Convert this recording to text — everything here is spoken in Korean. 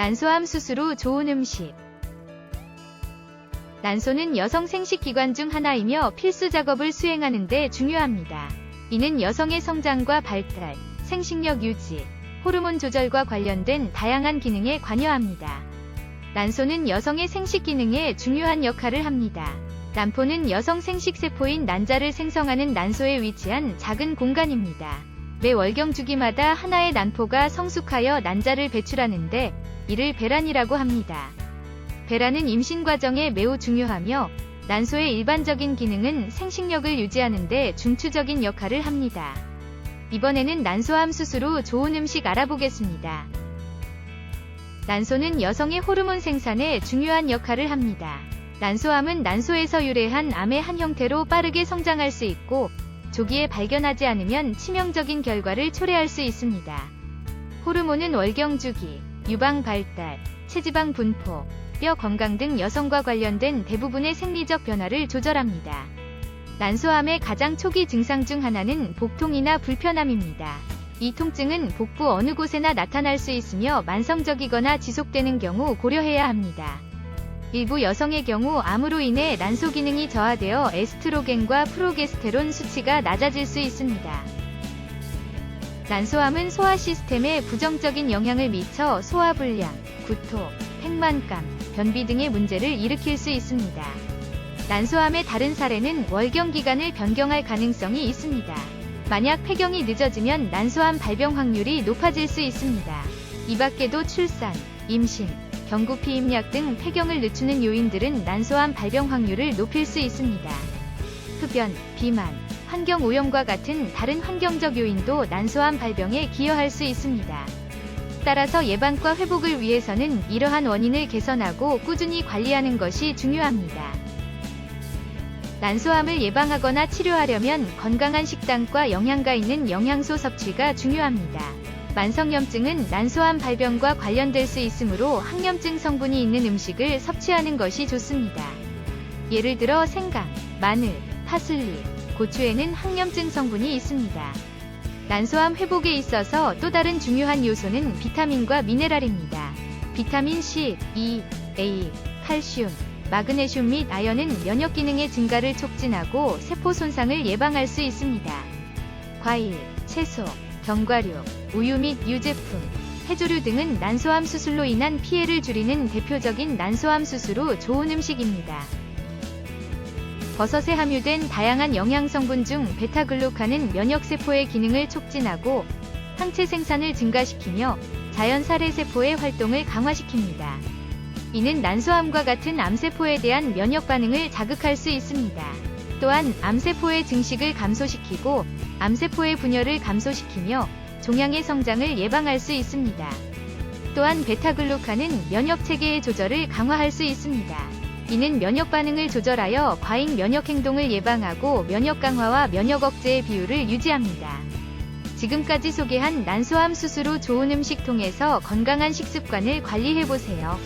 난소암 수술 후 좋은 음식. 난소는 여성 생식기관 중 하나이며 필수 작업을 수행하는 데 중요합니다. 이는 여성의 성장과 발달, 생식력 유지, 호르몬 조절과 관련된 다양한 기능에 관여합니다. 난소는 여성의 생식 기능에 중요한 역할을 합니다. 난포는 여성 생식세포인 난자를 생성하는 난소에 위치한 작은 공간입니다. 매 월경 주기마다 하나의 난포가 성숙하여 난자를 배출하는데 이를 배란이라고 합니다. 배란은 임신 과정에 매우 중요하며 난소의 일반적인 기능은 생식력을 유지하는 데 중추적인 역할을 합니다. 이번에는 난소암 수술 후 좋은 음식 알아보겠습니다. 난소는 여성의 호르몬 생산에 중요한 역할을 합니다. 난소암은 난소에서 유래한 암의 한 형태로 빠르게 성장할 수 있고 조기에 발견하지 않으면 치명적인 결과를 초래할 수 있습니다. 호르몬은 월경 주기, 유방 발달, 체지방 분포, 뼈 건강 등 여성과 관련된 대부분의 생리적 변화를 조절합니다. 난소암의 가장 초기 증상 중 하나는 복통이나 불편함입니다. 이 통증은 복부 어느 곳에나 나타날 수 있으며 만성적이거나 지속되는 경우 고려해야 합니다. 일부 여성의 경우 암으로 인해 난소 기능이 저하되어 에스트로겐과 프로게스테론 수치가 낮아질 수 있습니다. 난소암은 소화 시스템에 부정적인 영향을 미쳐 소화불량, 구토, 팽만감, 변비 등의 문제를 일으킬 수 있습니다. 난소암의 다른 사례는 월경 기간을 변경할 가능성이 있습니다. 만약 폐경이 늦어지면 난소암 발병 확률이 높아질 수 있습니다. 이 밖에도 출산, 임신, 경구 피 임약 등 폐경을 늦추는 요인들은 난소암 발병 확률을 높일 수 있습니다. 흡연, 비만, 환경 오염과 같은 다른 환경적 요인도 난소암 발병에 기여할 수 있습니다. 따라서 예방과 회복을 위해서는 이러한 원인을 개선하고 꾸준히 관리하는 것이 중요합니다. 난소암을 예방하거나 치료하려면 건강한 식단과 영양가 있는 영양소 섭취가 중요합니다. 만성염증은 난소암 발병과 관련될 수 있으므로 항염증 성분이 있는 음식을 섭취하는 것이 좋습니다. 예를 들어 생강, 마늘, 파슬리, 고추에는 항염증 성분이 있습니다. 난소암 회복에 있어서 또 다른 중요한 요소는 비타민과 미네랄입니다. 비타민 C, E, A, 칼슘, 마그네슘 및 아연은 면역 기능의 증가를 촉진하고 세포 손상을 예방할 수 있습니다. 과일, 채소, 견과류, 우유 및 유제품, 해조류 등은 난소암 수술로 인한 피해를 줄이는 대표적인 난소암 수술 후 좋은 음식입니다. 버섯에 함유된 다양한 영양 성분 중 베타글루칸은 면역세포의 기능을 촉진하고 항체 생산을 증가시키며 자연 살해 세포의 활동을 강화시킵니다. 이는 난소암과 같은 암세포에 대한 면역 반응을 자극할 수 있습니다. 또한 암세포의 증식을 감소시키고 암세포의 분열을 감소시키며 종양의 성장을 예방할 수 있습니다. 또한 베타글루칸은 면역 체계의 조절을 강화할 수 있습니다. 이는 면역 반응을 조절하여 과잉 면역 행동을 예방하고 면역 강화와 면역 억제의 비율을 유지합니다. 지금까지 소개한 난소암 수술 후 좋은 음식 통해서 건강한 식습관을 관리해 보세요.